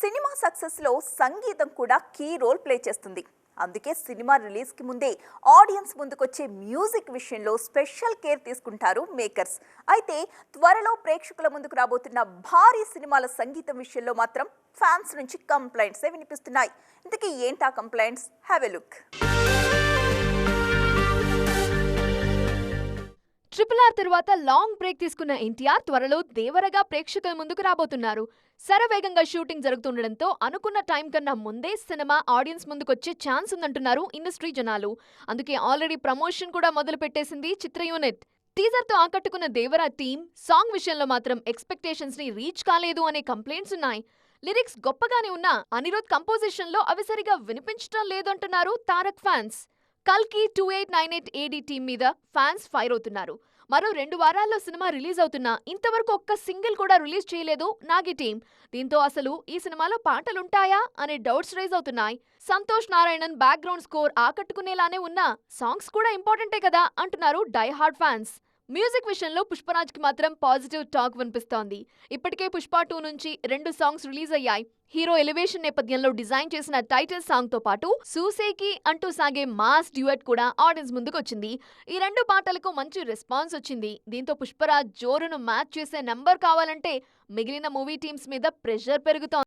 Cinema సక్సెస్లో సంగీతం కూడా key role play చేస్తుంది. అందుకే సినిమా రిలీజ్కి ముందే ఆడియన్స్ ముందుకొచ్చే మ్యూజిక్ విషయంలో స్పెషల్ కేర్ తీసుకుంటారు మేకర్స్. అయితే త్వరలో ప్రేక్షకుల ముందుకు రాబోతున్న భారీ సినిమాల సంగీతం విషయంలో మాత్రం ఫ్యాన్స్ నుంచి కంప్లైంట్సే వినిపిస్తున్నాయి. ఇంతకీ ఏంటా complaints? Have a look. Triple R తర్వాత లాంగ్ బ్రేక్ తీసుకున్న ఎన్టీఆర్ త్వరలో దేవరగా ప్రేక్షకుల ముందుకు రాబోతున్నారు. శరవేగంగా షూటింగ్ జరుగుతుండటంతో అనుకున్న టైం కన్నా ముందే సినిమా ఆడియన్స్ ముందుకొచ్చే ఛాన్స్ ఉందంటున్నారు ఇండస్ట్రీ జనాలు. అందుకే ఆల్రెడీ ప్రమోషన్ కూడా మొదలు పెట్టేసింది చిత్ర యూనిట్ టీజర్తో ఆకట్టుకున్న దేవరా టీమ్ సాంగ్ విషయంలో మాత్రం ఎక్స్పెక్టేషన్స్ని రీచ్ కాలేదు అనే కంప్లైంట్స్ ఉన్నాయి. లిరిక్స్ గొప్పగానే ఉన్నా అనిరుద్ కంపోజిషన్లో అవి సరిగా వినిపించడం లేదంటున్నారు తారక్ ఫ్యాన్స్ కల్కి two eight nine eight AD team మీద ఫ్యాన్స్ ఫైర్ అవుతున్నారు మరో రెండు వారాల్లో సినిమా రిలీజ్ అవుతున్నా ఇంతవరకు ఒక్క సింగిల్ కూడా రిలీజ్ చేయలేదు నాగి టీం. దీంతో అసలు ఈ సినిమాలో పాటలుంటాయా అనే డౌట్స్ రైజ్ అవుతున్నాయి. సంతోష్ నారాయణన్ బ్యాక్గ్రౌండ్ స్కోర్ ఆకట్టుకునేలానే ఉన్నా సాంగ్స్ కూడా ఇంపార్టెంటే కదా అంటున్నారు డై హార్డ్ ఫ్యాన్స్. మ్యూజిక్ విషయంలో పుష్పరాజ్కి మాత్రం పాజిటివ్ టాక్ వినిపిస్తోంది. ఇప్పటికే పుష్ప టూ నుంచి రెండు సాంగ్స్ రిలీజ్ అయ్యాయి. హీరో ఎలివేషన్ నేపథ్యంలో డిజైన్ చేసిన టైటిల్ సాంగ్తో పాటు సూసేకి అంటూ సాగే మాస్ డ్యూయట్ కూడా ఆడియన్స్ ముందుకు వచ్చింది ఈ రెండు పాటలకు మంచి రెస్పాన్స్ వచ్చింది. దీంతో పుష్పరాజ్ జోరును మ్యాచ్ చేసే నంబర్ కావాలంటే మిగిలిన మూవీ టీమ్స్ మీద ప్రెషర్ పెరుగుతోంది.